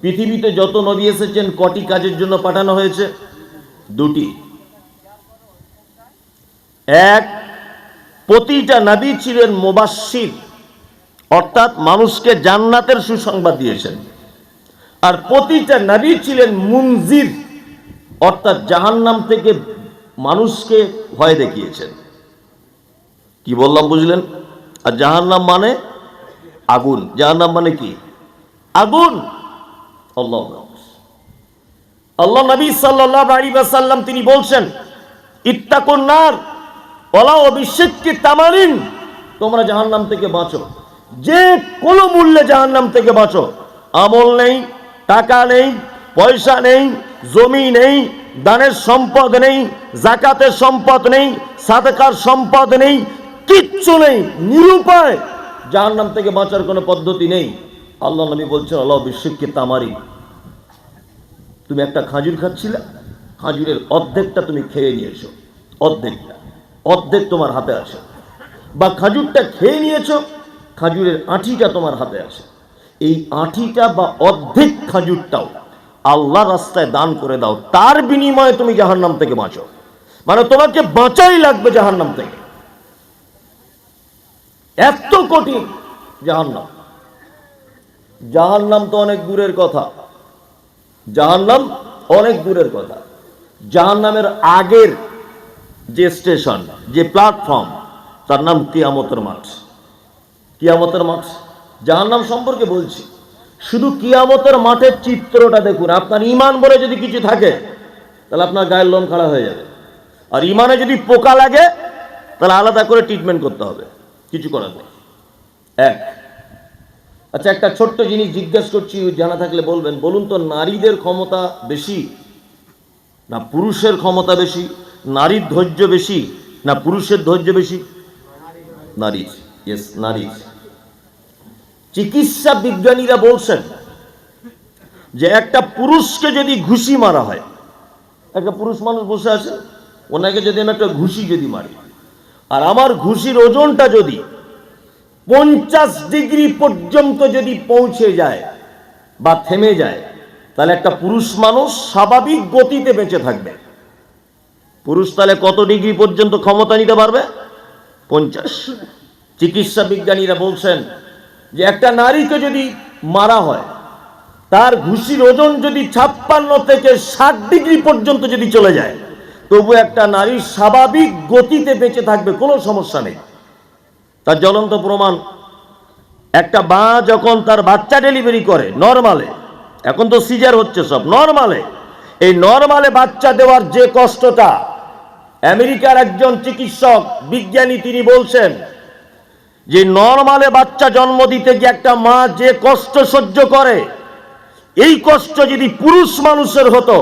পৃথিবীতে যত নবী এসেছেন, কটি কাজের জন্য পাঠানো হয়েছে? দুটি। এক, প্রতিটা নবী ছিলেন মোবাশ্বির অর্থাৎ মানুষকে জান্নাতের সুসংবাদ দিয়েছেন। আর প্রতিটা নবী ছিলেন মুনজির, অর্থাৎ জাহান্নাম থেকে মানুষকে ভয় দেখিয়েছেন। কি বললাম, বুঝলেন? আর জাহান্নাম মানে আগুন। জাহান্নাম মানে কি? আগুন! আল্লাহ। নবী ওয়াসাল্লাম তিনি বলছেন অবিশ্বাসকে তামারিন। তোমরা থেকে বাঁচো। যে কোনো মূল্যে থেকে বাঁচো। আমল নেই, টাকা নেই, পয়সা নেই, জমি নেই, দানের সম্পদ নেই জাকাতের সম্পদ নেই, সাদকার সম্পদ নেই, কিচ্ছু নেই, নিরুপায়। জাহান্নাম থেকে বাঁচার কোনো পদ্ধতি নেই। আল্লাহ নবী বলছেন, আল্লাহ বিশ্বকে তামারি। তুমি একটা খাজুর খাচ্ছিলে, খাজুরের অর্ধেকটা তুমি খেয়ে নিয়েছো, অর্ধেকটা, অর্ধেক তোমার হাতে আছে। বা খাজুরটা খেয়ে নিয়েছো, খাজুরের আঁঠিটা তোমার হাতে আছে। এই আঁঠিটা বা অর্ধেক খাজুরটাও আল্লাহ রাস্তায় দান করে দাও, তার বিনিময়ে তুমি জাহান্নাম থেকে বাঁচো। মানে তোমাকে বাঁচাই লাগবে জাহান্নাম থেকে। এত কঠিন জাহান্নাম। জাহান্নাম তো অনেক দূরের কথা। জাহান্নাম অনেক দূরের কথা। জাহান্নামের আগের যে স্টেশন, যে প্ল্যাটফর্ম, তার নাম কিয়ামতের মাঠ। কিয়ামতের মাঠ। জাহান্নাম সম্পর্কে বলছি। শুধু কিয়ামতের মাঠের চিত্রটা দেখুন। আপনার ইমান বলে যদি কিছু থাকে, তাহলে আপনার গায়ের লোম খাড়া হয়ে যাবে। আর ইমানে যদি পোকা লাগে, তাহলে আলাদা করে ট্রিটমেন্ট করতে হবে। কিছু করার নেই। এক আচ্ছা একটা ছোট্ট জিনিস জিজ্ঞেস করছি, জানা থাকলে বলবেন। বলুন তো, নারীদের ক্ষমতা বেশি না পুরুষের ক্ষমতা বেশি? নারীর ধৈর্য বেশি না পুরুষের ধৈর্য বেশি? নারীর ইয়েস নারীর চিকিৎসা বিজ্ঞানীরা বলছেন যে একটা পুরুষকে যদি ঘুষি মারা হয়, একটা পুরুষ মানুষ বসে আছে, ওনাকে যদি আমি একটা ঘুষি যদি মারি, আর আমার ঘুষির ওজনটা যদি পঞ্চাশ ডিগ্রি পর্যন্ত যদি পৌঁছে যায় বা থেমে যায়, তাহলে একটা পুরুষ মানুষ স্বাভাবিক গতিতে বেঁচে থাকবে। পুরুষ তাহলে কত ডিগ্রি পর্যন্ত ক্ষমতা নিতে পারবে? পঞ্চাশ। চিকিৎসা বিজ্ঞানীরা বলছেন যে একটা নারীকে যদি মারা হয়, তার ঘুষির ওজন যদি ছাপ্পান্ন থেকে ষাট ডিগ্রি পর্যন্ত যদি চলে যায়, তবু একটা নারীর স্বাভাবিক গতিতে বেঁচে থাকবে, কোনো সমস্যা নেই। তার জ্বলন্ত প্রমাণ, একটা মা যখন তার বাচ্চা ডেলিভারি করে নর্মালে এখন তো সিজার হচ্ছে সব নর্মালে এই নর্মালে বাচ্চা দেওয়ার যে কষ্টটা, আমেরিকার একজন চিকিৎসক, বিজ্ঞানী তিনি বলছেন যে নর্মালে বাচ্চা জন্ম দিতে গিয়ে একটা মা যে কষ্ট সহ্য করে, এই কষ্ট যদি পুরুষ মানুষের হতো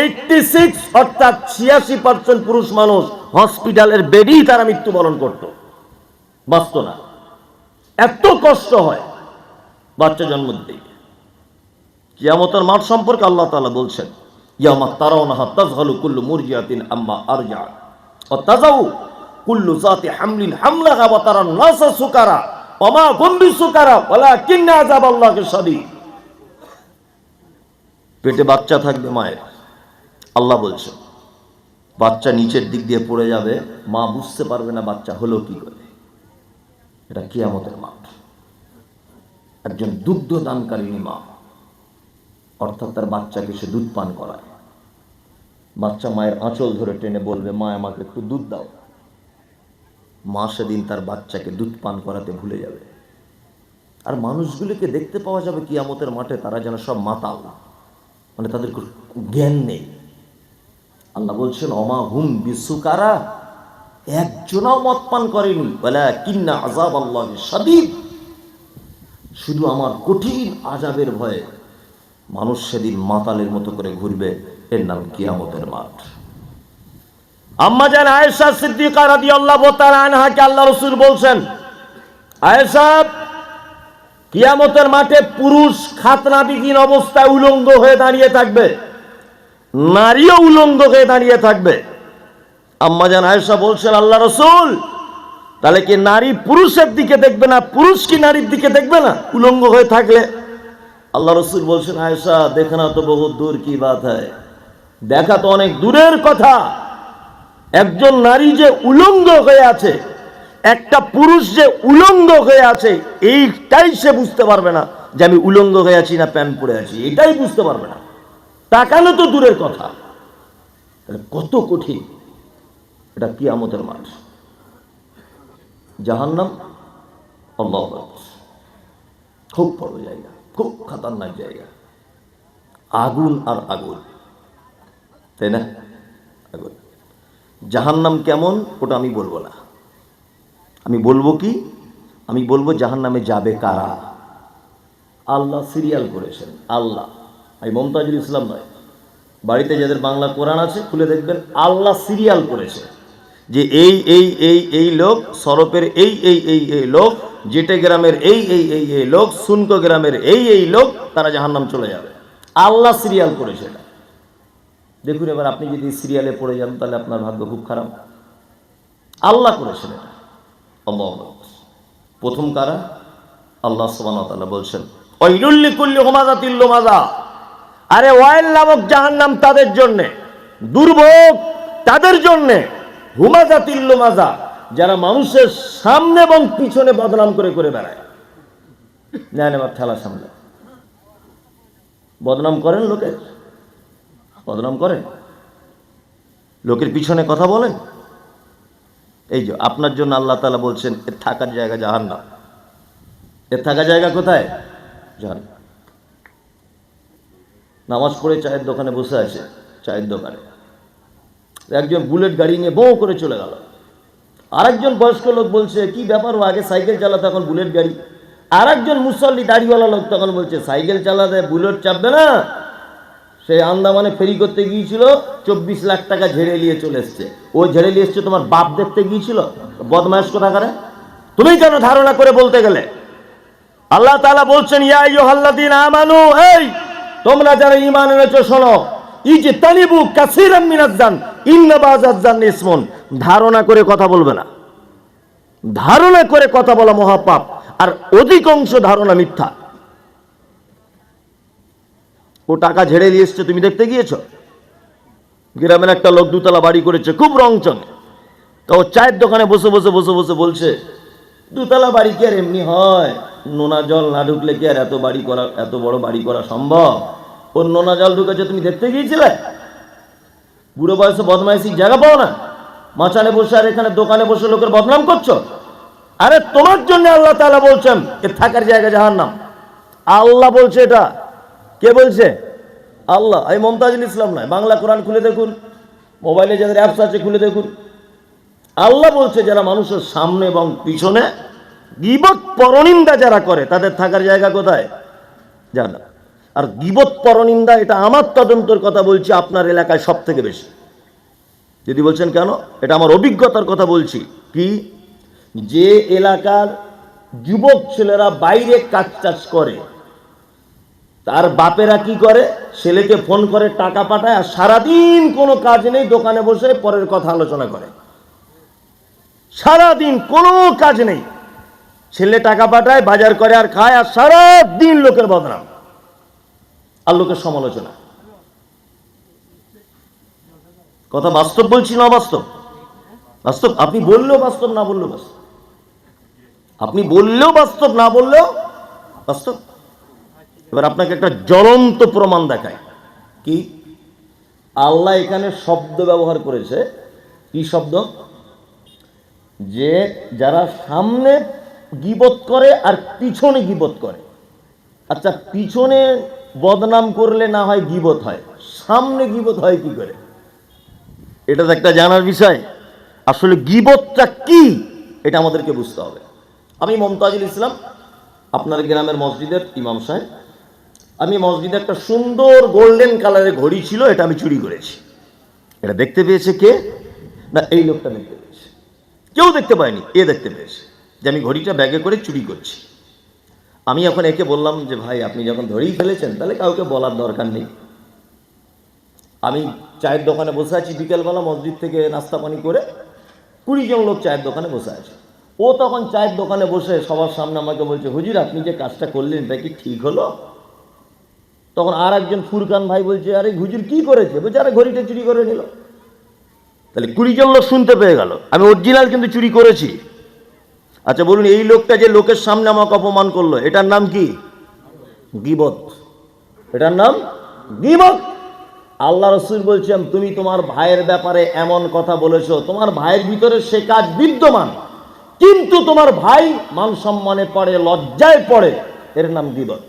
এইটটি সিক্স অর্থাৎ ছিয়াশি পার্সেন্ট পুরুষ মানুষ হসপিটালের বেডেই তারা মৃত্যুবরণ করত। বাঁচত না। এত কষ্ট হয় বাচ্চা জন্ম দিতে। কিয়ামতের মাঠ সম্পর্কে আল্লাহ তাআলা বলছেন ইয়ামা তারাউনাহা তাজহালু কুল্লু মুরজিয়াতিন আম্মা তাজাউ কুল্লু জাতি হামলিন হামলাহা ওয়া তারান নাসা সুকারা ওমা হুম বিসুকারা ওয়ালাকিন্না আযাবাল্লাহি শাদীদ। পেটে বাচ্চা থাকবে মায়ের। আল্লাহ বলছে বাচ্চা নিচের দিক দিয়ে পড়ে যাবে, মা বুঝতে পারবে না বাচ্চা হলো কি করে? এটা কিয়ামতের মাঠ। একজন দুগ্ধ দানকারিনী মা অর্থাৎ তার বাচ্চাকে সে দুধ পান করায়। বাচ্চা মায়ের আঁচল ধরে টেনে বলবে, মা, আমাকে একটু দুধ দাও। মা সেদিন তার বাচ্চাকে দুধ পান করাতে ভুলে যাবে। আর মানুষগুলিকে দেখতে পাওয়া যাবে কিয়ামতের মাঠে তারা যেন সব মাতাল মানে তাদের জ্ঞান নেই। আল্লাহ বলছেন, অমা হুম বিশ্বকারা একজনাও মত পান করেনি। বলে কিন্না আজাব আল্লাহ সাদিদ শুধু আমার কঠিন আজাবের ভয়ে মানুষ সেদিন মাতালের মতো করে ঘুরবে এর নাম কিয়ামতের মাঠ। আম্মা জান আয়েশা সিদ্দিকা রাদিয়াল্লাহু তাআলা আনহাকে আল্লাহ রাসূল বলছেন, আয়েশা, কিয়ামতের মাঠে পুরুষ খাতনাবিহীন অবস্থায় উলঙ্গ হয়ে দাঁড়িয়ে থাকবে। নারীও উলঙ্গ হয়ে দাঁড়িয়ে থাকবে। আম্মা জান আয়েশা বলছেন, আল্লাহ রসুল, তাহলে কি নারী পুরুষের দিকে দেখবে না? পুরুষ কি নারীর দিকে দেখবে না? উলঙ্গ হয়ে থাকলে? আল্লাহ রসুল বলছেন, আয়েশা দেখনা তো বহু দূর কি বাত হয়। দেখা তো অনেক দূরের কথা। একজন নারী যে উলঙ্গ হয়ে আছে, একটা পুরুষ যে উলঙ্গ হয়ে আছে, এইটাই সে বুঝতে পারবে না যে আমি উলঙ্গ হয়ে আছি না প্যান্ট পরে আছি। এটাই বুঝতে পারবে না। তাকানো তো দূরের কথা। কত কঠিন। এটা কিয়ামতের মাঠ। জাহান্নাম, আল্লাহ। খুব বড় জায়গা, খুব খাতারনাক জায়গা। আগুন আর আগুন, তাই না? আগুন। জাহান্নাম কেমন, ওটা আমি বলব না। আমি বলব কি? আমি বলব জাহান্নামে যাবে কারা? আল্লাহ সিরিয়াল করেছেন, আল্লাহ। আমি মমতাজুল ইসলাম নয়। বাড়িতে যাদের বাংলা কোরআন আছে, খুলে দেখবেন, আল্লাহ সিরিয়াল করেছে। যে এই এই এই এই লোক সরপের এই এই এই এই লোক জেটে গ্রামের এই এই এই এই লোক, সুনকো গ্রামের এই এই লোক, তারা জাহান্নাম চলে যাবে। আল্লাহ সিরিয়াল করেছে এটা দেখুন এবার আপনি যদি সিরিয়ালে পড়ে যান, তাহলে আপনার ভাগ্য খুব খারাপ। আল্লাহ করেছেন এটা। প্রথম কারা? আল্লাহ ওয়া বলছেন ওয়াইলুল্লি কুল্লি হুমাযাতিল লুমাযা আরে ওয়াইল নামক জাহান নাম তাদের জন্যে, দুর্ভোগ তাদের জন্য। হুমাযাতিল লুমাযা যারা মানুষের সামনে এবং পিছনে বদনাম করে করে বেড়ায়। নেন এবার ঠেলা সামনে। বদনাম করেন লোকের? বদনাম করেন? লোকের পিছনে কথা বলেন? এই যে, আপনার জন্য আল্লাহ তালা বলছেন, এর থাকার জায়গা জাহান না এর থাকার জায়গা কোথায়? জাহান নামাজ পড়ে চায়ের দোকানে বসে আছে, চায়ের দোকানে। একজন বুলেট গাড়ি নিয়ে বউ করে চলে গেল। আরেকজন বয়স্ক লোক বলছে, কি ব্যাপার ও, আগে সাইকেল চালাতো এখন বুলেট গাড়ি। আরেকজন মুসল্লি দাড়িওয়ালা লোক তখন বলছে, সাইকেল চালাতে বুলেট চাপবে না। সে আন্দামানে ফেরি করতে গিয়েছিল, চব্বিশ লাখ টাকা ঝেড়ে নিয়ে চলে এসছে। ও ঝেড়ে নিয়ে এসছে তোমার বাপ দেখতে গিয়েছিল? বদমাস কোথা করে তুমি কেন ধারণা করে বলতে গেলে। আল্লাহ তাআলা বলছেন, ইয়া আইয়ুহাল্লাযীনা আমানু, এই, তোমরা যারা ইমান এনেছো, শোনো। ইজতানিবু কাসীরাম মিনাজ-জান ইন্না বাযাজ-জান ইসমুন। ধারণা করে কথা বলবে না। ধারণা করে কথা বলা মহাপাপ, আর অধিকাংশ ধারণা মিথ্যা। ও টাকা ঝেড়ে দিয়ে এসছে, তুমি দেখতে গিয়েছো? গ্রামের একটা লোক দুতলা বাড়ি করেছে, খুব রংচং তো ও চায়ের দোকানে বসে বসে বসে বসে বলছে, দুতলা বাড়ি কি আর এমনি হয়? নোনা জল না ঢুকলে কি আর এত বাড়ি করা, এত বড় বাড়ি করা সম্ভব? ওর নোনা জল ঢুকেছে, তুমি দেখতে গিয়েছিলে? বুড়ো বয়সে বদমাইশি জায়গা পাও না। মাচানে বসে আর এখানে দোকানে বসে লোকের বদনাম করছ? আরে তোমার জন্য আল্লাহ তাআলা বলছেন এ থাকার জায়গা যাহার নাম আল্লাহ বলছে এটা। কে বলছে? আল্লাহ। এই মমতাজুল ইসলাম নয়, বাংলা কোরআন খুলে দেখুন, মোবাইলে যাদের অ্যাপস আছে খুলে দেখুন। আল্লাহ বলছে, যারা মানুষের সামনে এবং পিছনে গিবত পরনিন্দা যারা করে, তাদের থাকার জায়গা কোথায়? জানা আর গিবত পরনিন্দা, এটা আমার তদন্তর কথা বলছি, আপনার এলাকায় সব থেকে বেশি। যদি বলছেন কেন? এটা আমার অভিজ্ঞতার কথা বলছি। কি? যে এলাকার যুবক ছেলেরা বাইরে কাজ টাজ করে, তার বাপেরা কি করে? ছেলেকে ফোন করে, টাকা পাঠায়, আর সারাদিন কোনো কাজ নেই, দোকানে বসে পরের কথা আলোচনা করে। সারাদিন কোনো কাজ নেই। ছেলে টাকা পাঠায়, বাজার করে আর খায়, আর সারাদিন লোকের বদনাম। আর লোকের সমালোচনা। কথা বাস্তব বলছি না বাস্তব বাস্তব? আপনি বললেও বাস্তব, না বললেও বাস্তব। আপনি বললেও বাস্তব, না বললেও বাস্তব। এবার আপনাকে একটা জ্বলন্ত প্রমাণ দেখায় কি? আল্লাহ এখানে শব্দ ব্যবহার করেছে। কি শব্দ? যে যারা সামনে গিবত করে আর পিছনে গিবত করে। আচ্ছা পিছনে বদনাম করলে না হয় গিবত হয়। সামনে গিবত হয় কি করে? এটা তো একটা জানার বিষয়। আসলে গিবতটা কি? এটা আমাদেরকে বুঝতে হবে। আমি মমতাজুল ইসলাম, আপনার গ্রামের মসজিদের ইমাম সাহেব। আমি মসজিদে একটা সুন্দর গোল্ডেন কালারের ঘড়ি ছিল, এটা আমি চুরি করেছি। এটা দেখতে পেয়েছে কে? না, এই লোকটা দেখতে পেয়েছে। কেউ দেখতে পায়নি, এ দেখতে পেয়েছে যে আমি ঘড়িটা ব্যাগে করে চুরি করছি। আমি এখন একে বললাম যে, ভাই, আপনি যখন ধরেই ফেলেছেন, তাহলে কাউকে বলার দরকার নেই। আমি চায়ের দোকানে বসে আছি, বিকেলবেলা মসজিদ থেকে নাস্তা পানি করে কুড়ি জন লোক চায়ের দোকানে বসে আছে। ও তখন চায়ের দোকানে বসে সবার সামনে আমাকে বলছে, হুজুর, আপনি যে কাজটা করলেন, এটা কি ঠিক হলো? তখন আর একজন ফুরকান ভাই বলছে, আরে হুজুর, কি করেছে? বলছে, আরে ঘড়িটা চুরি করে নিল। তাহলে কুড়ি জন লোক শুনতে পেয়ে গেল। আমি অরিজিনাল কিন্তু চুরি করেছি। আচ্ছা বলুন, এই লোকটা যে লোকের সামনে আমাকে অপমান করল, এটার নাম কি? গিবত। এটার নাম গিবত। আল্লাহ রসুল বলছেন, তুমি তোমার ভাইয়ের ব্যাপারে এমন কথা বলেছ। তোমার ভাইয়ের ভিতরে সে কাজ বিদ্যমান। কিন্তু তোমার ভাই মান সম্মানে পড়ে, লজ্জায় পড়ে। এর নাম গিবত।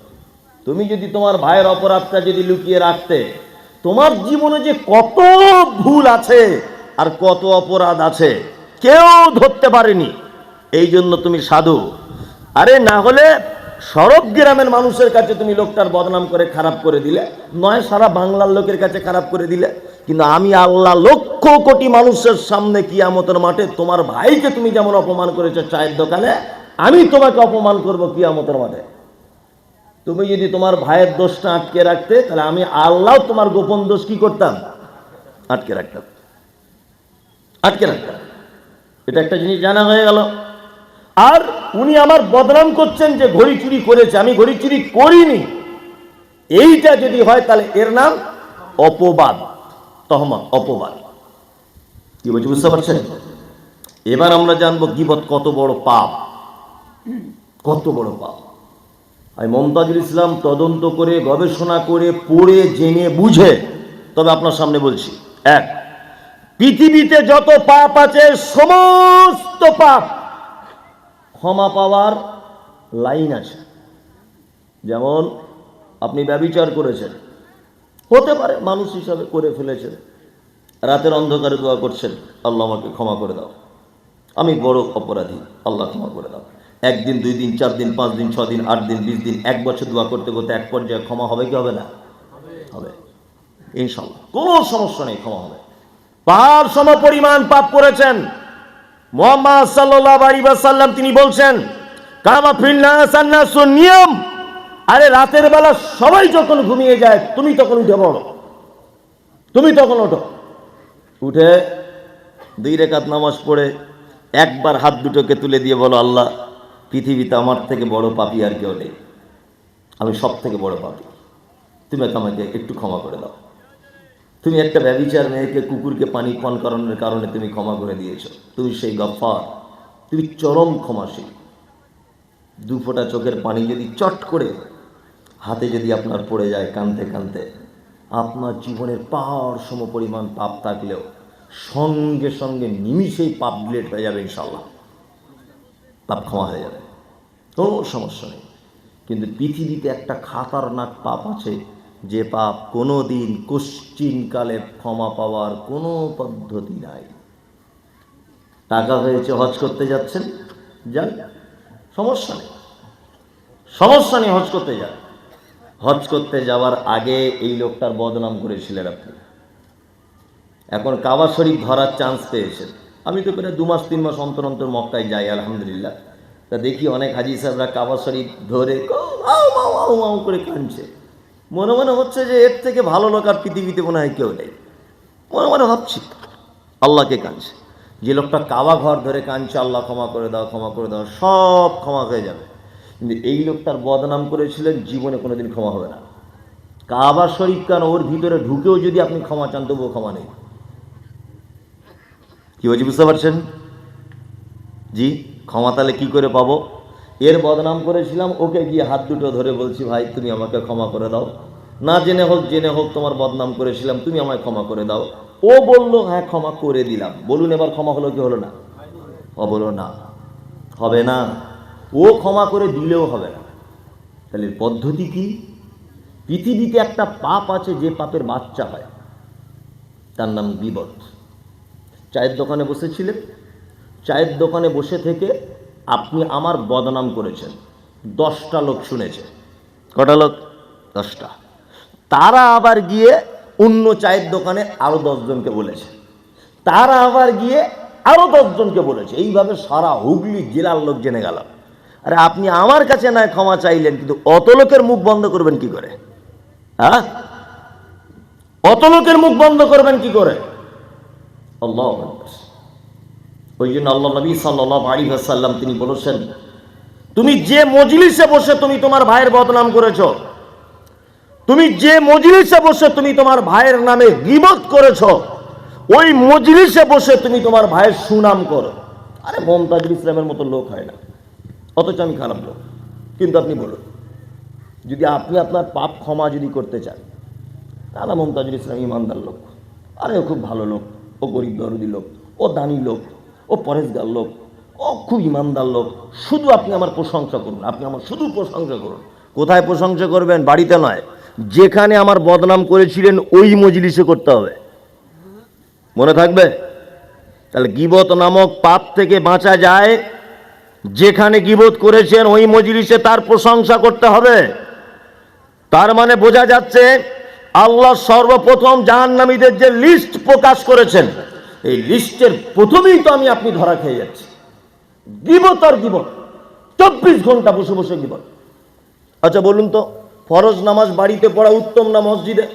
তুমি যদি তোমার ভাইয়ের অপরাধটা যদি লুকিয়ে রাখতে, তোমার জীবনে যে কত ভুল আছে আর কত অপরাধ আছে, কেউ ধরতে পারেনি। এই জন্য তুমি সাধু। আরে, না হলে সরব গ্রামের মানুষের কাছে তুমি লোকটার বদনাম করে খারাপ করে দিলে। নয়, সারা বাংলার লোকের কাছে খারাপ করে দিলে। কিন্তু আমি আল্লাহ লক্ষ কোটি মানুষের সামনে কিয়ামতের মাঠে তোমার ভাইকে তুমি যেমন অপমান করেছ চায়ের দোকানে, আমি তোমাকে অপমান করব কিয়ামতের মাঠে। তুমি যদি তোমার ভাইয়ের দোষটা আটকে রাখতে, তাহলে আমি আল্লাহ তোমার গোপন দোষ কি করতাম? আটকে রাখতাম। আটকে রাখতাম। এটা একটা জিনিস জানা হয়ে গেল। আর উনি আমার বদনাম করছেন যে ঘড়ি চুরি করেছে, আমি ঘড়ি চুরি করিনি। এইটা যদি হয় তাহলে এর নাম অপবাদ, তহমা, অপবাদ। কি বলছি, বুঝতে পারছেন? এবার আমরা জানব গিবত কত বড় পাপ। কত বড় পাপ। আমি মমতাজুল ইসলাম তদন্ত করে, গবেষণা করে, পড়ে, জেনে, বুঝে, তবে আপনার সামনে বলছি। এক, পৃথিবীতে যত পাপ আছে, সমস্ত পাপ ক্ষমা পাওয়ার লাইন আছে। যেমন আপনি ব্যবিচার করেছেন। হতে পারে মানুষ হিসাবে করে ফেলেছেন। রাতের অন্ধকারে দোয়া করছেন, আল্লাহ আমাকে ক্ষমা করে দাও। আমি বড় অপরাধী, আল্লাহ ক্ষমা করে দাও। একদিন, দুই দিন, চার দিন, পাঁচ দিন ছ দিন, আট দিন, বিশ দিন, এক বছর দোয়া করতে করতে এক পর্যায়ে ক্ষমা হবে কি হবে না? হবে। ইনশাল্লাহ কোনো সমস্যা নেই, ক্ষমা হবে। পাপ সম পরিমাণ পাপ করেছেন। মোহাম্মদ সাল্লাহ আলী সাল্লাম তিনি বলছেন কামা ফিল্লাস নিয়ম। আরে রাতের বেলা সবাই যখন ঘুমিয়ে যায়, তুমি তখন উঠে পড়ো। তুমি তখন ওঠো। উঠে দুই রেখাত নামাজ পড়ে, একবার হাত দুটোকে তুলে দিয়ে বলো, আল্লাহ, পৃথিবীতে আমার থেকে বড় পাপি আর কেউ নেই। আমি সব থেকে বড় পাপি। তুমি আমাকে একটু ক্ষমা করে দাও। তুমি একটা ব্যবিচার মেয়েকে কুকুরকে পানি পান করানোর কারণে তুমি ক্ষমা করে দিয়েছ। তুমি সেই গফার তুমি চরম ক্ষমাশীল। দু ফোঁটা চোখের পানি যদি চট করে হাতে যদি আপনার পড়ে যায় কানতে কানতে, আপনার জীবনের পাওয়ার সম পরিমাণ পাপ থাকলেও সঙ্গে সঙ্গে নিমিষেই পাপ ডিলেট হয়ে যাবে ইনশাল্লাহ পাপ ক্ষমা হয়ে যাবে। কোনো সমস্যা নেই। কিন্তু পৃথিবীতে একটা খাতারনাক পাপ আছে যে পাপ কোনো দিন কোশ্চিনকালে ক্ষমা পাওয়ার কোনো পদ্ধতি নাই। টাকা হয়েছে, হজ করতে যাচ্ছেন, যান। সমস্যা নেই। সমস্যা নেই হজ করতে যান। হজ করতে যাওয়ার আগে এই লোকটার বদনাম করেছিলেন আপনি। এখন কাবা শরীফ ধরার চান্স পেয়েছেন। আমি তো প্রায় দু মাস, তিন মাস অন্তর অন্তর মক্কায় যাই, আলহামদুলিল্লাহ। তা দেখি অনেক হাজি সাহেবরা কাবা শরীফ ধরে করে কাঁদছে। মনে মনে হচ্ছে যে এর থেকে ভালো লোক আর পৃথিবীতে মনে হয় কেউ নেই। মনে মনে ভাবছি, আল্লাহকে কাঁদছে। যে লোকটা কাবা ঘর ধরে কাঁদছে, আল্লাহ ক্ষমা করে দাও, ক্ষমা করে দাও, সব ক্ষমা হয়ে যাবে। কিন্তু এই লোকটার বদনাম করেছিলেন, জীবনে কোনোদিন ক্ষমা হবে না। কাবা শরীফ কেন ওর ভিতরে ঢুকেও যদি আপনি ক্ষমা চান, তবুও ক্ষমা নেই। কি বলছি, বুঝতে পারছেন? জি, ক্ষমা তাহলে কী করে পাবো? এর বদনাম করেছিলাম, ওকে গিয়ে হাত দুটো ধরে বলছি, ভাই, তুমি আমাকে ক্ষমা করে দাও। না, জেনে হোক জেনে হোক, তোমার বদনাম করেছিলাম, তুমি আমায় ক্ষমা করে দাও। ও বলল হ্যাঁ ক্ষমা করে দিলাম। বলুন, এবার ক্ষমা হলো কি হলো না? ও বলল, না। হবে না। ও ক্ষমা করে দিলেও হবে না। তাহলে পদ্ধতি কি? পৃথিবীতে একটা পাপ আছে, যে পাপের বাচ্চা হয়। তার নাম বিপদ চায়ের দোকানে বসেছিলেন চায়ের দোকানে বসে থেকে আপনি আমার বদনাম করেছেন। দশটা লোক শুনেছে। কটা লোক? দশটা। তারা আবার গিয়ে অন্য চায়ের দোকানে আরও দশজনকে বলেছে। তারা আবার গিয়ে আরও দশজনকে বলেছে। এইভাবে সারা হুগলি জেলার লোক জেনে গেল। আরে আপনি আমার কাছে নয় ক্ষমা চাইলেন, কিন্তু অত লোকের মুখ বন্ধ করবেন কি করে? হ্যাঁ? অত লোকের মুখ বন্ধ করবেন কি করে? আকবার। ওই জন্য আল্লাহ নবী সাল্লাহ আলী সাল্লাম তিনি বলেছেন, তুমি যে মজলিসে বসে তুমি তোমার ভাইয়ের বদনাম করেছ, তুমি যে মজলিসে বসে তুমি তোমার ভাইয়ের নামে গিবত করেছ, ওই মজলিসে বসে তুমি তোমার ভাইয়ের সুনাম করো। আরে মমতাজুল ইসলামের মতো লোক হয় না, অথচ আমি খারাপ লোক। কিন্তু আপনি বলুন, যদি আপনি আপনার পাপ ক্ষমা যদি করতে চান, তাহলে মমতাজুল ইসলাম ইমানদার লোক। আরে ও খুব ভালো লোক, ও গরিব দরদি লোক, ও দানি লোক ও পরেশগার লোক, ও খুব ইমানদার লোক। শুধু আপনি আমার প্রশংসা করুন, আপনি আমার শুধু প্রশংসা করুন। কোথায় প্রশংসা করবেন? বাড়িতে নয়। যেখানে আমার বদনাম করেছিলেন, ওই মজলিসে করতে হবে। মনে থাকবে? তাহলে গিবত নামক পাপ থেকে বাঁচা যায়। যেখানে গিবত করেছেন, ওই মজলিসে তার প্রশংসা করতে হবে। তার মানে বোঝা যাচ্ছে, আল্লাহ সর্বপ্রথম জাহান্নামীদের যে লিস্ট প্রকাশ করেছেন এই লিস্টের প্রথমেই তো আমি আপনি ধরা খেয়ে যাচ্ছি। গিবত আর গিবত চব্বিশ ঘণ্টা বসে বসে গিবত আচ্ছা বলুন তো, ফরজ নামাজ বাড়িতে পড়া উত্তম না মসজিদে?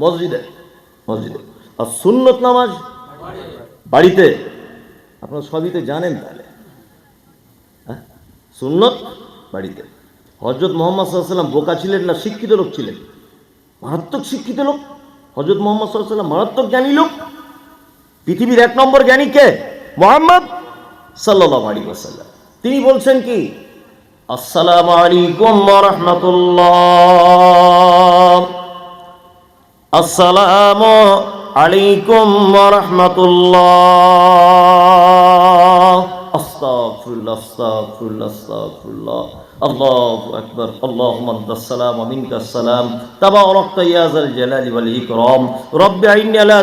মসজিদে মসজিদে। আর সুন্নত নামাজ বাড়িতে? আপনারা সবই তো জানেন তাহলে। হ্যাঁ? সুন্নত বাড়িতে। হজরত মোহাম্মদ সাল্লাম বোকা ছিলেন না শিক্ষিত লোক ছিলেন? মারাত্মক শিক্ষিত লোক। হজরত মোহাম্মদ সাল্লাম মারাত্মক জ্ঞানী লোক। পৃথিবীর এক নম্বর জ্ঞানী কে? মোহাম্মদ সাল্লাহ আলী ওসাল্লাম তিনি বলছেন কি? আসসালামু আলাইকুম রহমতুল্লাহ। আসসালামু আলাইকুম রহমতুল্লাহ। আস্তাগফিরুল্লাহ আস্তাগফিরুল্লাহ আস্তাগফিরুল্লাহ। আল্লাহু আকবার আনতাস সালাম ওয়া মিনকাস সালাম তাবারাকতা ইয়া যাল জালালি ওয়াল ইকরাম। রব্বি আইন্নি আলা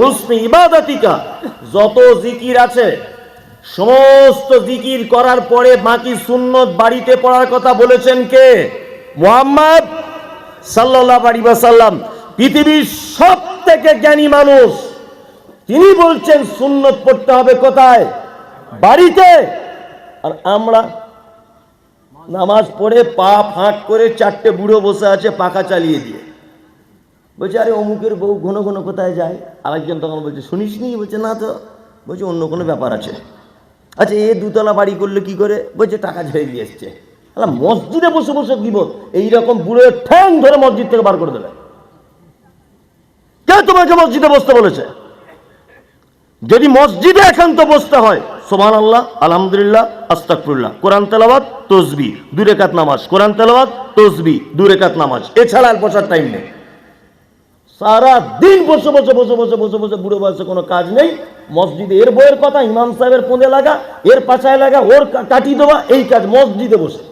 হুসনি ইবাদাতিকা। যত জিকির আছে, সমস্ত জিকির করার পরে বাকি সুন্নত বাড়িতে পড়ার কথা বলেছেন কে? মুহাম্মদ সাল্লাল্লাহু আলাইহি ওয়াসাল্লাম। পৃথিবীর সব থেকে জ্ঞানী মানুষ, তিনি বলছেন, সুন্নত পড়তে হবে কোথায়? বাড়িতে। আর আমরা নামাজ পড়ে পা ফাঁক করে চারটে বুড়ো বসে আছে, পাখা চালিয়ে দিয়ে। বলছে, আরে, অমুকের বউ ঘন ঘন কোথায় যায়? আরেকজন তখন বলছে, শুনিস নি? বলছে, না তো। বলছে, অন্য কোনো ব্যাপার আছে। আচ্ছা এ দুতলা বাড়ি করলে কি করে? বলছে, টাকা ঝেড়ে দিয়ে এসছে। আলা মসজিদে বসে বসে দিব এইরকম বুড়ো ঠ্যাং ধরে মসজিদ থেকে বার করে দেবে। কে তোমাকে মসজিদে বসতে বলেছে? যদি মসজিদে একান্ত বসতে হয় সোমান আল্লাহ আলহামদুলিল্লাহ আস্তাকফুল্লাহ কোরআন তেলাবাদ তসবি দূরে কাত নামাজ। কোরআন তেলাবাদ তসবি দূরে কাত নামাজ। এছাড়া আর বসার টাইম নেই। সারা দিন বসে বসে বসে বসে বসে বসে বুড়ো বয়সে কোনো কাজ নেই। মসজিদে এর বইয়ের কথা, ইমাম সাহেবের পোঁদে লাগা, এর পাশায় লাগা, ওর কাটি দেওয়া, এই কাজ মসজিদে বসে।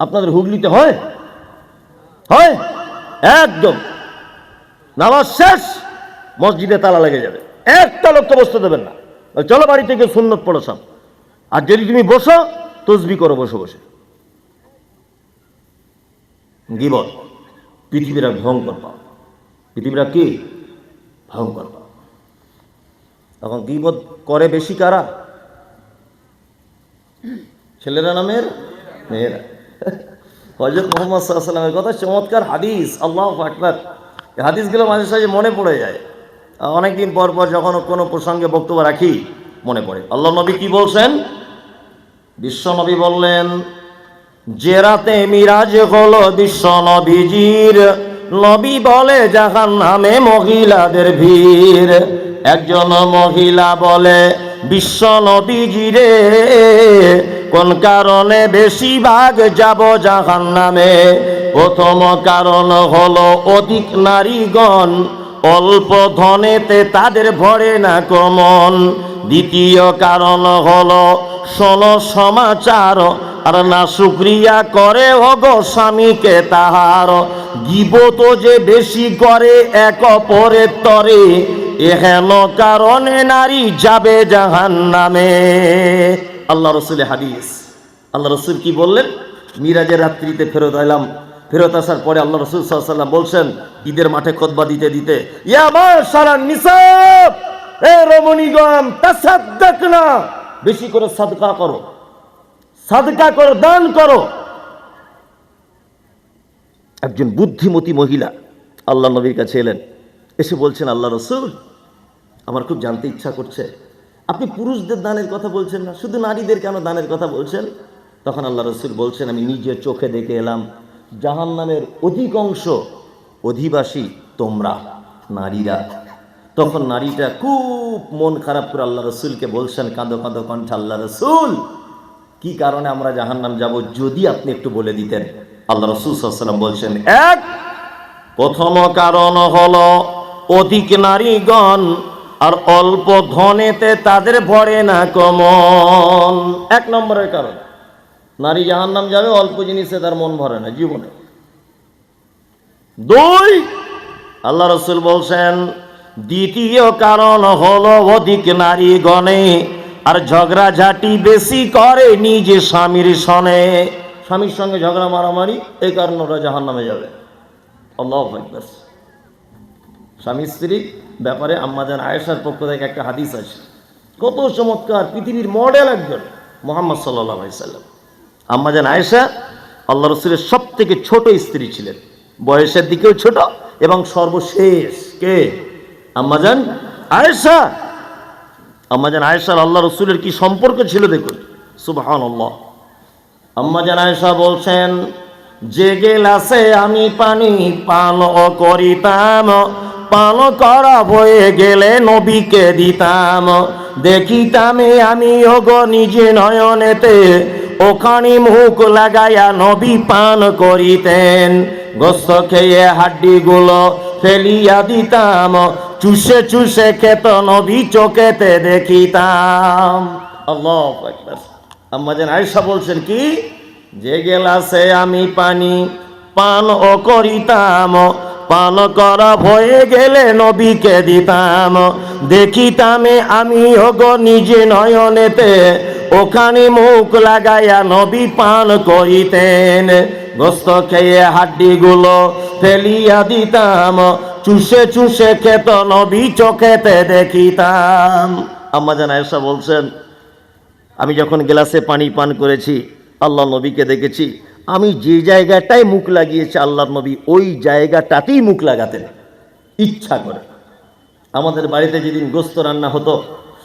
আপনাদের হুগলিতে হয়? হয়? একদম। নামাজ শেষ, মসজিদে তালা লেগে যাবে। একটা লোককে বসতে দেবেন না। চলো বাড়ি থেকে সুন্নত পড়ো সব। আর যদি তুমি বসো, তসবি করো বসে বসে। গিবত পৃথিবীর ভয়ঙ্কর পাও পৃথিবীরা কি? ভয়ঙ্কর পাও তখন গিবত করে বেশি কারা? ছেলেরা না মেয়েরা? মেয়েরা। হজরত মোহাম্মদ সাল্লামের কথা চমৎকার হাদিস, আল্লাহ আকবার। এই হাদিসগুলো মাঝে সাঝে মনে পড়ে যায়। অনেকদিন পর পর যখন কোনো প্রসঙ্গে বক্তব্য রাখি, মনে পড়ে। আল্লাহ নবী কি বলছেন? বিশ্ব নবী বললেন, যে রাতে মিরাজ হলো বিশ্ব নবীজির, নবী বলে জাহান নামে মহিলাদের ভিড়। একজন মহিলা বলে, বিশ্ব নবীজিরে, কোন কারণে বেশিরভাগ যাব জাহান নামে প্রথম কারণ হলো অধিক নারীগণ অল্প ধনেতে তাদের ভরে না কমন। দ্বিতীয় কারণ হলো, শোনো সমাচার, আর না শুক্রিয়া করে, ওগো স্বামীকে তাহার। গিবত যে বেশি করে এক অপরের তরে এহেন কারণে নারী যাবে জাহান নামে আল্লাহ রসুলের হাদিস। আল্লাহ রসুল কি বললেন? মিরাজের রাত্রিতে ফেরত এলাম ফেরত আসার পরে আল্লাহ রসুল সাল্লাম বলছেন, ঈদের মাঠে খোদবা দিতে দিতে। বেশি করে সাদকা করো। সাদকা করো, দান করো। একজন বুদ্ধিমতী মহিলা আল্লাহ নবীর কাছে এলেন। এসে বলছেন, আল্লাহ রসুল, আমার খুব জানতে ইচ্ছা করছে। আপনি পুরুষদের দানের কথা বলছেন না? শুধু নারীদের কেন দানের কথা বলছেন? তখন আল্লাহ রসুল বলছেন, আমি নিজের চোখে দেখে এলাম। জাহান নামের অধিকাংশ অধিবাসী তোমরা, নারীরা। তখন নারীটা খুব মন খারাপ করে আল্লাহ রসুলকে বলছেন, কাঁদো কাঁদো কণ্ঠে আল্লাহ রসুল, কি কারণে আমরা জাহান্নাম যাব যদি আপনি একটু বলে দিতেন? আল্লাহ রসুল সাল্লাম বলছেন, এক, প্রথম কারণ হলো অধিক নারীগণ আর অল্প ধনেতে তাদের ভরে না কমন। এক নম্বরের কারণ নারী জাহান্নাম যাবে, অল্প জিনিসে তার মন ভরে না জীবনে। দুই, আল্লাহ রসুল বলছেন, দ্বিতীয় কারণ হলো অধিক নারী গণে আর ঝগড়াঝাটি বেশি করে নিজে স্বামীর সনে। স্বামীর সঙ্গে ঝগড়া মারামারি এই কারণে ওরা জাহান নামে যাবে। আল্লাহ স্বামী স্ত্রী ব্যাপারে আমাদের আয়েশার পক্ষ থেকে একটা হাদিস আছে। কত চমৎকার, পৃথিবীর মডেল একজন, মোহাম্মদ সাল্লাহ সাল্লাম। আম্মাজান আয়েশা, আল্লাহ রসুলের সব থেকে ছোট স্ত্রী ছিলেন। বয়সের দিকেও ছোট এবং সর্বশেষ কে? আম্মাজান আয়েশা। আম্মাজান আয়েশার আল্লাহ রসুলের কি সম্পর্ক ছিল দেখুন? সুবাহান আল্লাহ আম্মাজান আয়েশা বলছেন যে গেলাসে আমি পানি পান করিতাম, পান করা হয়ে গেলে নবীকে দিতাম। দেখিতামে আমি ওগো নিজে নয়নেতে ওখানে মুখ লাগাইয়া নবী পান করিতেন। গোস্ত খেয়ে হাড্ডি হাড্ডিগুলো ফেলিয়া দিতাম। চুষে চুষে খেত নবী চোখেতে দেখিতাম। আল্লাহ আয়সা বলছেন, কি? যে গেলাসে আমি পানি পান ও করিতাম। পান করা হয়ে গেলে নবীকে দিতাম। দেখিতামে আমি, ওগো নিজে নয়নেতে, ওখানে মুখ লাগাইয়া নবী পান করিতেন। গোস্ত খেয়ে হাড্ডিগুলো ফেলিয়া দিতাম, চুষে চুষে খেত নবী চোখেতে দেখিতাম। আম্মা জান আয়েশা বলছেন, আমি যখন গ্লাসে পানি পান করেছি, আল্লাহ নবীকে দেখেছি আমি যে জায়গাটায় মুখ লাগিয়েছি আল্লাহ নবী ওই জায়গাটাতেই মুখ লাগাতেন। ইচ্ছা করে। আমাদের বাড়িতে যেদিন গোস্ত রান্না হতো,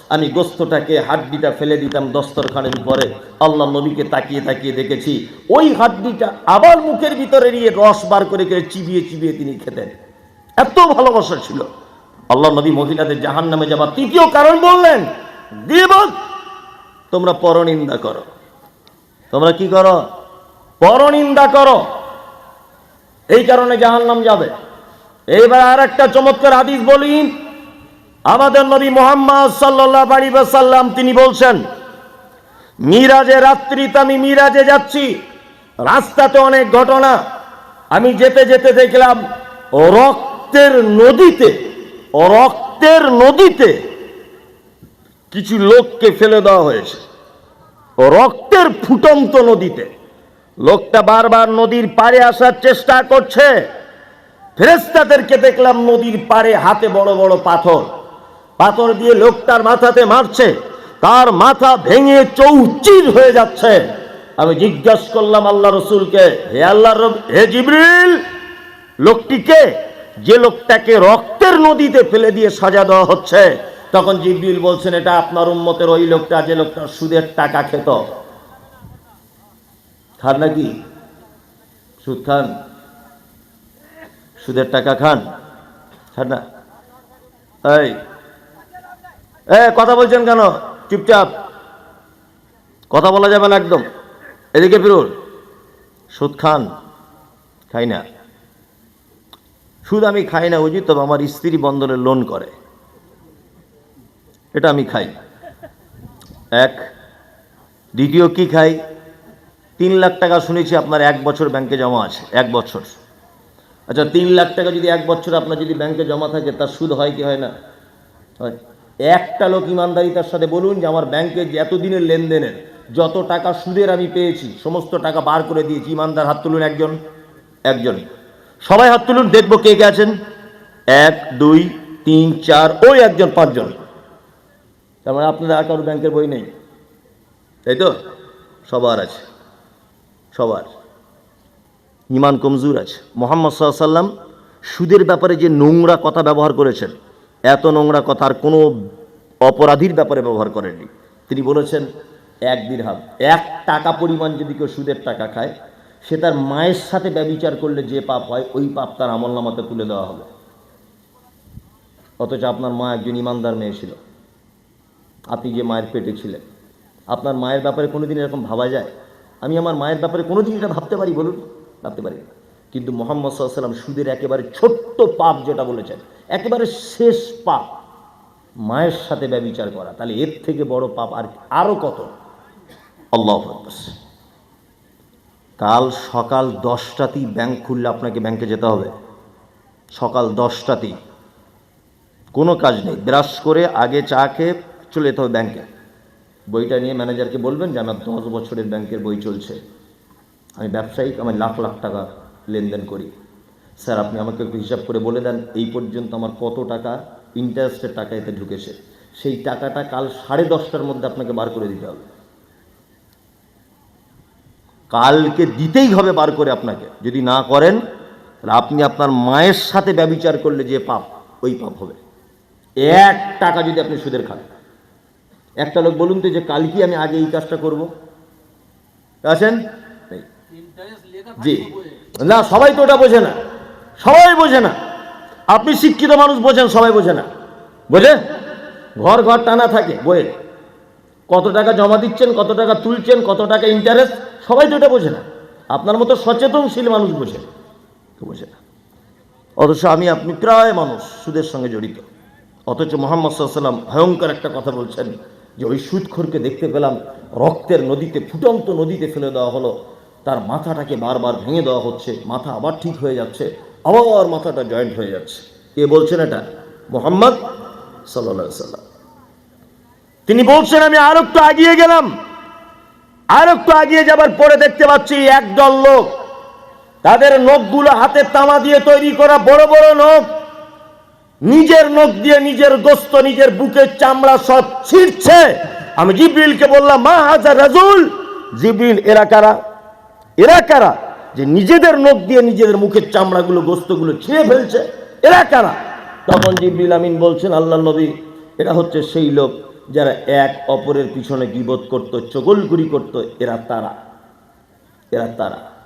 আমি গোস্তটাকে হাড্ডিটা ফেলে দিতাম দস্তরখানের উপরে। আল্লাহ নবীকে তাকিয়ে তাকিয়ে দেখেছি, ওই হাড্ডিটা আবার মুখের ভিতরে নিয়ে রস বার করে করে চিবিয়ে চিবিয়ে তিনি খেতেন। এত ভালোবাসা ছিল। আল্লাহ নবী মহিলাদের জাহান নামে যাবার তৃতীয় কারণ বললেন, গিবত! তোমরা পরনিন্দা করো। তোমরা কি করো? পরনিন্দা করো। এই কারণে জাহান্নাম যাবে। এইবার আর একটা চমৎকার হাদিস বলি। আমাদের নবী মোহাম্মদ সাল্লাহ আলী সাল্লাম তিনি বলছেন, মিরাজে রাত্রিতে আমি মিরাজে যাচ্ছি। রাস্তাতে অনেক ঘটনা। আমি যেতে যেতে দেখলাম, রক্তের নদীতে রক্তের নদীতে কিছু লোককে ফেলে দেওয়া হয়েছে। রক্তের ফুটন্ত নদীতে। লোকটা বারবার নদীর পাড়ে আসার চেষ্টা করছে। ফেরেস্তাদেরকে দেখলাম নদীর পাড়ে হাতে বড় বড় পাথর। পাথর দিয়ে লোকটার মাথাতে মারছে। তার মাথা ভেঙে চৌচির হয়ে যাচ্ছে। আমি জিজ্ঞাসা করলাম, আল্লাহ রসুলকে, হে আল্লাহ হে জিবরিল লোকটিকে যে লোকটাকে রক্তের নদীতে ফেলে দিয়ে সাজা দেওয়া হচ্ছে। তখন জিবরিল বলছেন, এটা আপনার উন্মতের ওই লোকটা, যে লোকটা সুদের টাকা খেত। খান নাকি? সুদ খান? সুদের টাকা খান? খান না? এই কথা বলছেন কেন? চুপচাপ। কথা বলা যাবে না একদম। এদিকে ফিরুন। সুদ খান? খাই না। সুদ আমি খাই না বুঝি তবে আমার স্ত্রী বন্ধনের লোন করে। এটা আমি খাই। এক, দ্বিতীয় কি খাই? তিন লাখ টাকা শুনেছি আপনার এক বছর ব্যাংকে জমা আছে, এক বছর। আচ্ছা তিন লাখ টাকা যদি এক বছর আপনার যদি ব্যাংকে জমা থাকে, তার সুদ হয় কি হয় না? হয়। একটা লোক ইমানদারিতার সাথে বলুন যে, আমার ব্যাংকে এতদিনের লেনদেনের, যত টাকা সুদের আমি পেয়েছি, সমস্ত টাকা বার করে দিয়েছি। ইমানদার হাত তুলুন একজন একজন। সবাই হাত তুলুন, দেখব কে কে আছেন। এক, দুই, তিন, চার, ওই একজন, পাঁচজন। তার মানে আপনাদের আর কারও ব্যাংকের বই নেই। তাই তো? সবার আছে। সবার। ইমান কমজোর আছে। মোহাম্মদ সাল্লাম সুদের ব্যাপারে যে নোংরা কথা ব্যবহার করেছেন, এত নোংরা কথা আর কোনো অপরাধীর ব্যাপারে ব্যবহার করেননি। তিনি বলেছেন, এক দিরহাম, এক টাকা পরিমাণ যদি কেউ সুদের টাকা খায়, সে তার মায়ের সাথে ব্যবিচার করলে যে পাপ হয়, ওই পাপ তার আমল নামাতে তুলে দেওয়া হবে। অথচ আপনার মা একজন ইমানদার মেয়ে ছিল। আপনি যে মায়ের পেটে ছিলেন, আপনার মায়ের ব্যাপারে কোনোদিন এরকম ভাবা যায়? আমি আমার মায়ের ব্যাপারে কোনোদিন এটা ভাবতে পারি বলুন? ভাবতে পারি না। কিন্তু মোহাম্মদ সাল্লাম সুদের একেবারে ছোট্ট পাপ যেটা বলেছেন, একেবারে শেষ পাপ, মায়ের সাথে ব্যবিচার করা, তাহলে এর থেকে বড় পাপ আর আরও কত? আল্লাহ। কাল সকাল দশটাতেই ব্যাংক খুললে আপনাকে ব্যাংকে যেতে হবে। সকাল দশটাতেই। কোনো কাজ নেই। ব্রাশ করে আগে চা খেয়ে চলে যেতে হবে ব্যাংকে। বইটা নিয়ে ম্যানেজারকে বলবেন যে, আমার দশ বছরের ব্যাংকের বই চলছে। আমি ব্যবসায়িক, আমি লাখ লাখ টাকা লেনদেন করি। স্যার, আপনি আমাকে একটু হিসাব করে বলে দেন, এই পর্যন্ত আমার কত টাকা ইন্টারেস্টের টাকা এতে ঢুকেছে। সেই টাকাটা কাল সাড়ে দশটার মধ্যে আপনাকে বার করে দিতে হবে। কালকে দিতেই হবে বার করে আপনাকে। যদি না করেন, তাহলে আপনি আপনার মায়ের সাথে ব্যবিচার করলে যে পাপ, ওই পাপ হবে। এক টাকা যদি আপনি সুদের খান। একটা লোক বলুন তো যে কালকে আমি আগে এই কাজটা করব। আছেন। জি। না, সবাই তো ওটা বোঝে না। সবাই বোঝে না। আপনি শিক্ষিত মানুষ বোঝেন, সবাই বোঝে না। বোঝে? ঘর ঘর টানা থাকে বইয়ের কত টাকা জমা দিচ্ছেন, কত টাকা তুলছেন, কত টাকা ইন্টারেস্ট সবাই তো এটা বোঝে না। আপনার মতো সচেতনশীল মানুষ বোঝে। বোঝে না। অথচ আমি, আপনি প্রায় মানুষ সুদের সঙ্গে জড়িত। অথচ মোহাম্মদ সাল্লাম ভয়ঙ্কর একটা কথা বলছেন। যে ওই সুদখোরকে দেখতে পেলাম, রক্তের নদীতে, ফুটন্ত নদীতে ফেলে দেওয়া হলো। তার মাথাটাকে বারবার ভেঙে দেওয়া হচ্ছে, মাথা আবার ঠিক হয়ে যাচ্ছে, আবার মাথাটা জয়েন্ট হয়ে যাচ্ছে। কে বলছেন এটা? মোহাম্মদ সাল্লা সাল্লাম তিনি বলছেন, আমি আর একটু আগিয়ে গেলাম। আর একটু আগিয়ে যাবার পরে দেখতে পাচ্ছি একদল লোক। তাদের নখগুলো হাতের তামা দিয়ে তৈরি করা বড় বড় নখ। নিজের নখ দিয়ে নিজের গোস্ত নিজের বুকের চামড়া সব ছিঁড়ছে। আমি জিব্রিলকে বললাম, মা হাজার রাজুল। জিব্রিল, এরা কারা? এরা কারা? যে নিজেদের নখ দিয়ে নিজেদের মুখের চামড়াগুলো, গোস্তগুলো ছিঁড়ে ফেলছে। এরা কারা? তখন জিব্রিল আমিন বলছেন আল্লাহ নবী, এরা হচ্ছে সেই লোক যারা এক অপরের পিছনে গিবত করত চগলগুড়ি করত। এরা তারা। এরা তারা।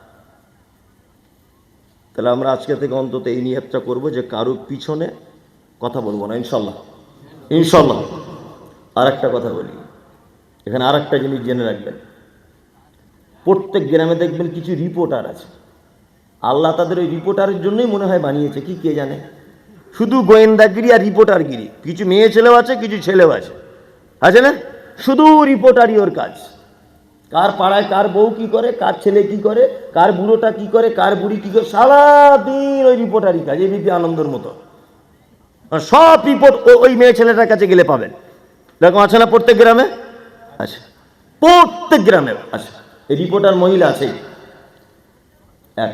তাহলে আমরা আজকে থেকে অন্তত এই নিয়তটা করব যে কারোর পিছনে কথা বলব না, ইনশাল্লাহ। ইনশাল্লাহ। আর একটা কথা বলি। এখানে আর একটা জিনিস জেনে রাখবেন। প্রত্যেক গ্রামে দেখবেন কিছু রিপোর্টার আছে। আল্লাহ তাদের ওই রিপোর্টারের জন্যই মনে হয় বানিয়েছে, কি কে জানে? শুধু গোয়েন্দাগিরি আর রিপোর্টারগিরি কিছু মেয়ে ছেলেও আছে, কিছু ছেলেও আছে। আছে না? শুধু রিপোর্টারই ওর কাজ। কার পাড়ায় কার বউ কি করে, কার ছেলে কি করে, কার বুড়োটা কি করে, কার বুড়ি কি করে, সারাদিন ওই রিপোর্টারই কাজ এবিপি আনন্দের মতো। সব রিপোর্ট ওই মেয়ে ছেলেটার কাছে গেলে পাবেন। এরকম আছে না প্রত্যেক গ্রামে? আচ্ছা প্রত্যেক গ্রামে আচ্ছা রিপোর্টার মহিলা আছে। এক।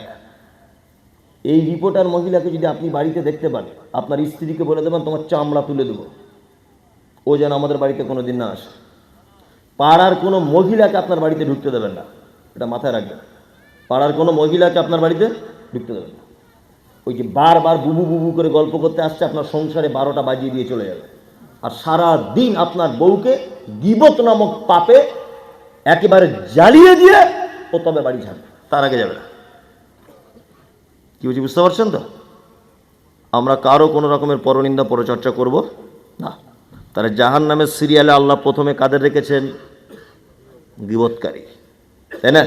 এই রিপোর্টার মহিলাকে যদি আপনি বাড়িতে দেখতে পান, আপনার স্ত্রীকে বলে দেবেন, তোমার চামড়া তুলে দেবো। ও যেন আমাদের বাড়িতে কোনো দিন না আসে। পাড়ার কোনো মহিলাকে আপনার বাড়িতে ঢুকতে দেবেন না। এটা মাথায় রাখবেন। পাড়ার কোনো মহিলাকে আপনার বাড়িতে ঢুকতে দেবেন না। ওই যে বারবার বুবু বুবু করে গল্প করতে আসছে, আপনার সংসারে বারোটা বাজিয়ে দিয়ে চলে যাবে আর সারা দিন আপনার বউকে গিবত নামক পাপে একেবারে জ্বালিয়ে দিয়ে ও তবে বাড়ি ছাড়বে তার আগে যাবে না। কি বলছি, বুঝতে পারছেন তো? আমরা কারও কোনো রকমের পরনিন্দা, পরচর্চা করব? না। তাহলে জাহান নামের সিরিয়ালে আল্লাহ প্রথমে কাদের রেখেছেন? গিবৎকারী তাই না?